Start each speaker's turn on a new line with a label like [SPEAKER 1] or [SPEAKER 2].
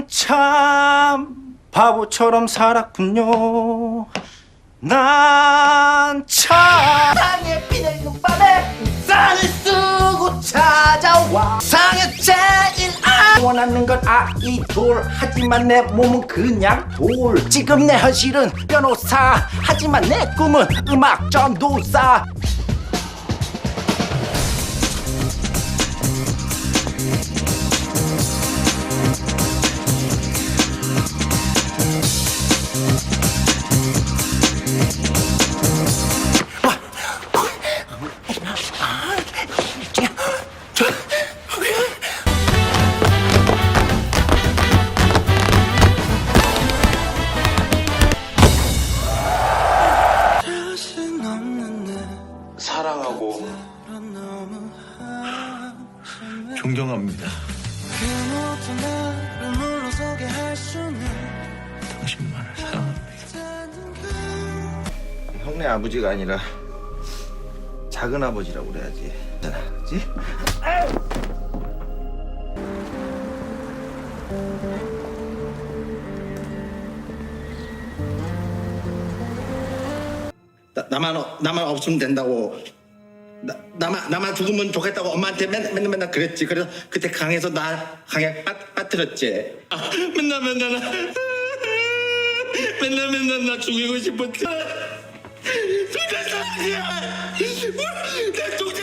[SPEAKER 1] 난참 바보처럼 살았군요. 난 참.
[SPEAKER 2] 상에 비내리는 밤에 쌀을 쓰고 찾아와 상에 제 원하는 건 아이 돌. 하지만 내 몸은 그냥 돌. 지금 내 현실은 변호사. 하지만 내 꿈은 음악 전도사
[SPEAKER 3] 존경합니다. 당신만을 사랑합니다.
[SPEAKER 1] 형네 아버지가 아니라 작은 아버지라고 그래야지. 그지?
[SPEAKER 4] 나, 나만 어- 나만 없으면 된다고 나, 나만 나만 죽으면 좋겠다고 엄마한테 맨, 맨날 맨날 그랬지. 그래서 그때 강에서 나 강에 빠, 빠뜨렸지. 아, 맨날 맨날 나 맨날 맨날 나 죽이고 싶었지. 죽였어 내동